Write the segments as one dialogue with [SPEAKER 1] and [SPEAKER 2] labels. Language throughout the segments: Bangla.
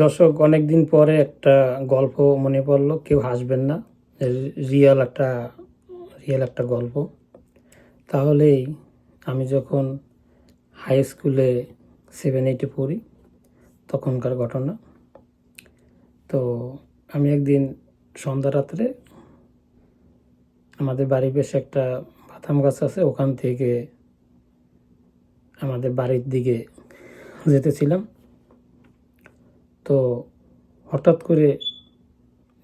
[SPEAKER 1] দর্শক অনেক দিন পরে একটা গল্প মনে পড়ল, কেউ হাসবেন না, রিয়েল একটা রিয়েল একটা গল্প। তাহলেই আমি যখন হাই স্কুলে সেভেন এইটে পড়ি, তখনকার ঘটনা। তো আমি একদিন সন্ধ্যা রাত্রে আমাদের বাড়ির বেশ একটা বাদাম গাছ আছে, ওখান থেকে আমাদের বাড়ির দিকে যেতেছিলাম। তো হঠাৎ করে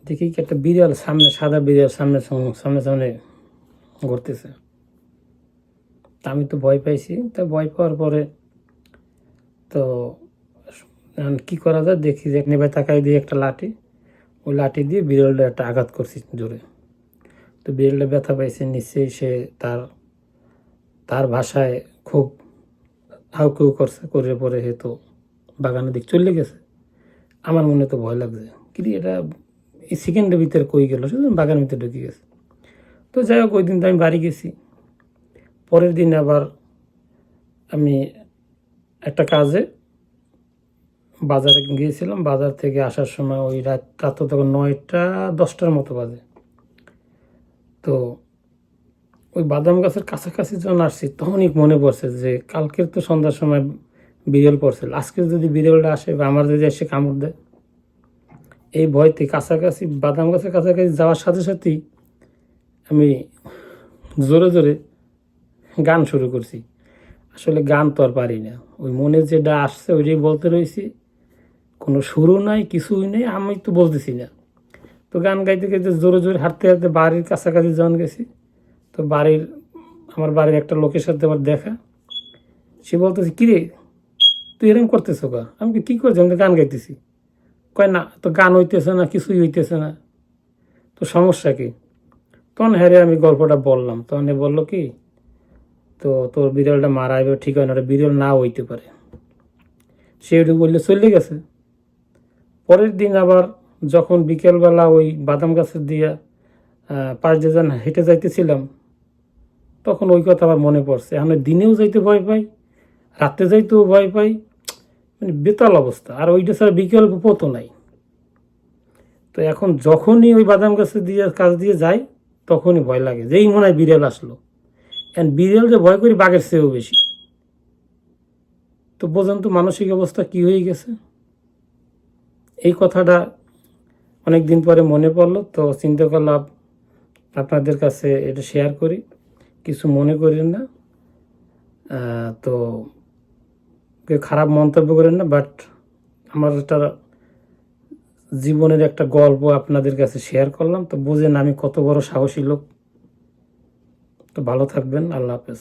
[SPEAKER 1] দেখি কি একটা বিড়াল সামনে, সাদা বিড়াল সামনে সামনে সামনে ঘুরতেছে। তা আমি তো ভয় পাইছি। তা ভয় পাওয়ার পরে তো কি করা যায়? দেখি যে নেবে তাকাই দিয়ে একটা লাঠি। ওই লাঠি দিয়ে বিড়ালটা একটা আঘাত করছি জোরে। তো বিড়ালটা ব্যথা পাইছে। নিশ্চয়ই সে তার তার ভাষায় খুব হাউকেউ করছে। করে পরে হে তো বাগানের দিক চলে গেছে। আমার মনে তো ভয় লাগছে। কিন্তু এটা এই সেকেন্ডের ভিতরে কই গেল? শুধু বাগানের ভিতরে ঢুকে গেছে। তো যাই হোক ওই দিন তো আমি বাড়ি গেছি। পরের দিন আবার আমি একটা কাজে বাজারে গিয়েছিলাম। বাজার থেকে আসার সময় ওই রাত রাত তখন নয়টা, দশটার মতো বাজে। তো ওই বাদাম গাছের কাছাকাছি যখন আসছি, তখনই মনে পড়ছে যে কালকের তো সন্ধ্যার সময় বিড়াল পড়ছিল। আজকে যদি বিড়ালটা আসে বা আমার যদি এসে কামড় দেয়, এই ভয়তে কাছাকাছি, বাদাম গাছের কাছাকাছি যাওয়ার সাথে সাথেই আমি জোরে জোরে গান শুরু করছি। আসলে গান তো আর পারি না। ওই মনে যেটা আসছে ওইটাই বলতে রয়েছি। কোনো সুরও নাই, কিছুই নেই, আমি তো বলতেছি না। তো গান গাইতে গাইতে জোরে জোরে হাঁটতে হাঁটতে বাড়ির কাছাকাছি যখন গেছি, তো বাড়ির, আমার বাড়ির একটা লোকের সাথে আমার দেখা। সে বলতেছে, কিরে তুই এরকম করতেছো কা আমি কি, করছি? আমি গান গাইতেছি। কয় না তো গান হইতেছে না কিছুই হইতেছে না। তো সমস্যা কি? তখন হ্যাঁ রে আমি গল্পটা বললাম। তখন বলল কি তো তোর বিড়ালটা মারা যাবে ঠিক হয় না ওটা বিড়াল না হইতে পারে। সে ওটা বললে চলে গেছে। পরের দিন আবার যখন বিকেলবেলা ওই বাদাম গাছের দিয়া পাশ দিয়ে হেঁটে যাইতেছিলাম তখন ওই কথা আবার মনে পড়ছে। এখন দিনেও যাইতে ভয় পাই রাতে যাইতেও ভয় পাই মানে বেতাল অবস্থা। আর ওইটা ছাড়া বিকল্প পথও নাই। তো এখন যখনই ওই বাদাম গাছে দিয়ে, কাজ দিয়ে যাই, তখনই ভয় লাগে। যেই মনে হয় বিড়াল আসলো। এখন বিড়াল যে ভয় করি, বাঘের চেয়েও বেশি। তো পর্যন্ত মানসিক অবস্থা কি হয়ে গেছে? এই কথাটা অনেক দিন পরে মনে পড়ল। তো চিন্তা করলাম, আপনাদের কাছে এটা শেয়ার করি। কিছু মনে করেন না। তো কেউ খারাপ মন্তব্য করেন না বাট আমার একটা জীবনের একটা গল্প আপনাদের কাছে শেয়ার করলাম। তো বুঝেন আমি কত বড় সাহসী লোক। তো ভালো থাকবেন, আল্লাহ হাফেজ।